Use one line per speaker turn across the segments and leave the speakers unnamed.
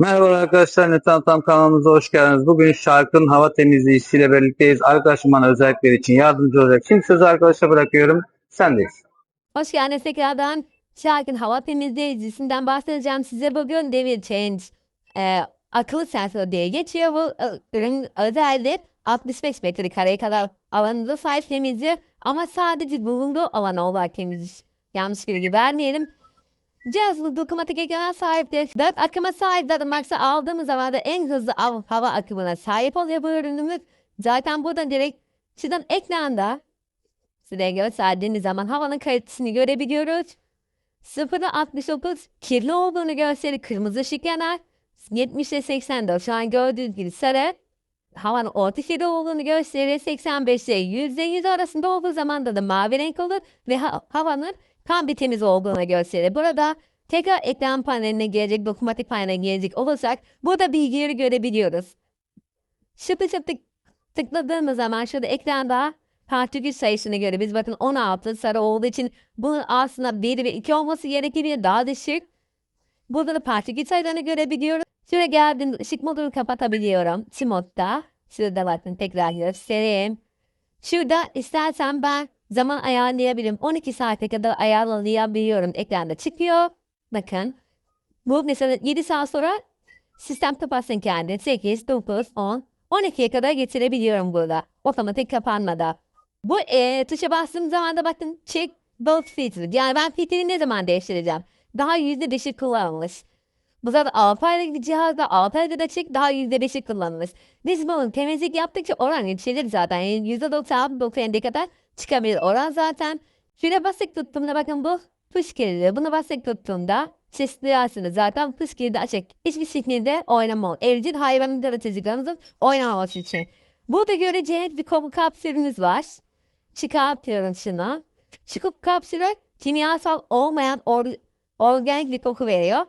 Merhaba arkadaşlar, Netan Tam kanalımıza hoş geldiniz. Bugün Şarkın hava temizleyicisiyle birlikteyiz. Arkadaşım bana özellikleri için yardımcı olacak. Şimdi sözü arkadaşa bırakıyorum. Sendeyiz.
Hoş geldiniz tekrardan. Şarkın hava temizleyicisinden bahsedeceğim size bugün Devil Change e, akıllı sensör diye geçiyor. Bu e, ürün özelliği 65 metrekareye kadar alanında sahip temizliyor ama sadece bulunduğu alan olarak temizliyor. Yanlış bilgi vermeyelim. Cihazlı dokunmatik ekrana sahiptir. Dört akıma sahip zaten maksa aldığımız zaman da en hızlı av- hava akımına sahip oluyor bu ürünümüz. Zaten buradan direkt şuradan ekranda size gösterdiğiniz zaman havanın kalitesini görebiliyoruz. 0'a 69 kirli olduğunu gösterir. Kırmızı ışık yanar. 70 ile 84 şu an gördüğünüz gibi sarı. Havanın orta kirli olduğunu gösterir. 85 ile %100 arasında olduğu zaman da mavi renk olur. Ve ha- havanın tam bir temiz olduğunu gösterir. Burada tekrar ekran paneline gelecek, dokunmatik paneline gelecek olursak burada bilgileri görebiliyoruz. Şıpı şıp tık, tıkladığımız zaman şurada ekranda partikül sayısına göre biz bakın 16 sarı olduğu için bunun aslında 1 ve 2 olması gerekiyor daha düşük. Burada da partikül sayılarını görebiliyoruz. Şuraya geldiğimde ışık modunu kapatabiliyorum. Modda. Şurada bakın tekrar göstereyim. Şurada istersen ben zaman ayarlayabilirim. 12 saate kadar ayarlayabiliyorum. Ekranda çıkıyor. Bakın. Bu mesela 7 saat sonra sistem kapatsın kendini. 8, 9, 10, 12'ye kadar getirebiliyorum burada. Otomatik kapanmada. Bu e, tuşa bastığım zaman da bakın check both features. Yani ben filtreyi ne zaman değiştireceğim? Daha yüzde beşi kullanılmış. Bu zaten 6 aylık bir cihazda 6 ayda da check daha yüzde beşi kullanılmış. Biz bunun temizlik yaptıkça oran yükselir zaten. Yani yüzde 96 97'ye kadar çıkabilir oran zaten. Şöyle basık tuttuğumda bakın bu tuş kilidi. Bunu basık tuttuğumda duyarsınız zaten tuş kilidi açık. Hiçbir şekilde oynamam. Evcil hayvanın yaratıcılarımızın oynamaması için. Burada göreceğiniz bir koku kapsülümüz var. Çıkartıyorum şunu. Şu koku kapsülü kimyasal olmayan or- organik bir koku veriyor.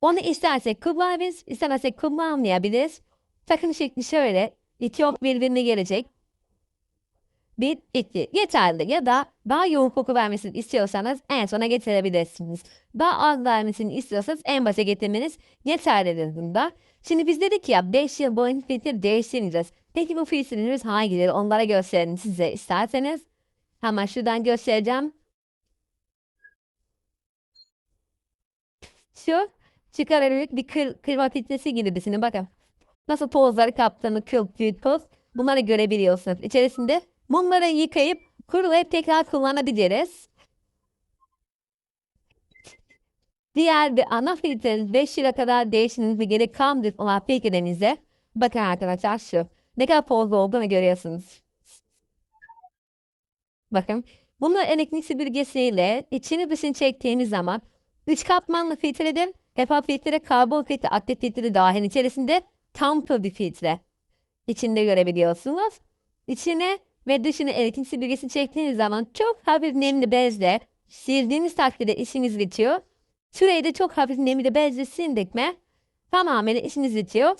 Onu istersek kullanabiliriz, istemezsek kullanmayabiliriz. Takım şekli şöyle. İki ok birbirine gelecek. Bir, iki. Yeterli. Ya da daha yoğun koku vermesini istiyorsanız en sona getirebilirsiniz. Daha az vermesini istiyorsanız en başa getirmeniz yeterlidir bunda. Şimdi biz dedik ya 5 yıl boyunca filtre değiştireceğiz. Peki bu filtrelerimiz hangileri? Onlara gösterin size isterseniz. Hemen şuradan göstereceğim. Şu çıkararak bir kır, kırma filtresi gibi düşünün. Bakın nasıl tozları kaptığını kıl, tüy, toz bunları görebiliyorsunuz. İçerisinde bunları yıkayıp kurulayıp tekrar kullanabiliriz. Diğer bir ana filtreniz 5 yıla kadar değişiminize gerek kalmayacak olan filtrenize bakın arkadaşlar şu. Ne kadar tozlu olduğunu görüyorsunuz. Bakın. Bunu elektrik süpürgesiyle içini dışını çektiğimiz zaman üç katmanlı filtredir. HEPA filtre, karbon filtre, aktif filtre dahil içerisinde tam bir filtre. İçinde görebiliyorsunuz. İçine ve dışına elektrik süpürgesi çektiğiniz zaman çok hafif nemli bezle sildiğiniz takdirde işiniz bitiyor. Şurayı da çok hafif nemli bezle sildik mi tamamen işiniz bitiyor.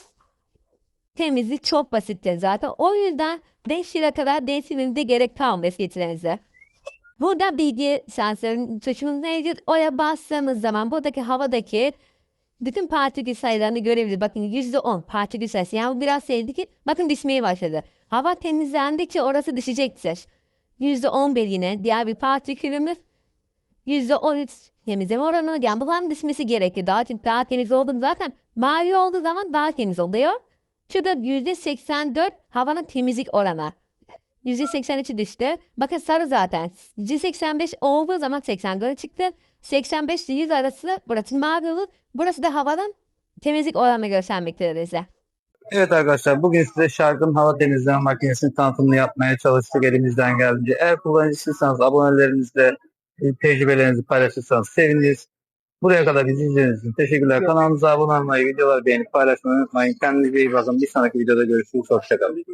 Temizlik çok basittir zaten. O yüzden 5 yıla kadar değiştirmenize gerek kalmıyor filtrenize. Burada bilgi sensörün tuşumuz mevcut. Oraya bastığımız zaman buradaki havadaki bütün partikül sayılarını görebiliriz. Bakın %10 partikül sayısı. Yani bu biraz sevdi ki bakın düşmeye başladı. Hava temizlendikçe orası düşecektir. %11 yine diğer bir partikülümüz. %13 temizleme oranı. Yani bunların düşmesi gerekir. Daha, daha temiz oldu zaten. Mavi olduğu zaman daha temiz oluyor. Şurada %84 havanın temizlik oranı. %83'ü düştü. Bakın sarı zaten. %85 olduğu zaman 84 çıktı. 85 ile 100 arası burası mavi olur. Burası da havadan temizlik oranını göstermektedir bize.
Evet arkadaşlar, bugün size Şarkın hava temizleme makinesinin tanıtımını yapmaya çalıştık elimizden geldiğince. Eğer kullanıcısıysanız abonelerinizle e, tecrübelerinizi paylaşırsanız seviniriz. Buraya kadar bizi izlediğiniz için teşekkürler. Kanalımıza abone olmayı, videoları beğenip paylaşmayı unutmayın. Kendinize iyi bakın. Bir sonraki videoda görüşürüz. Hoşçakalın.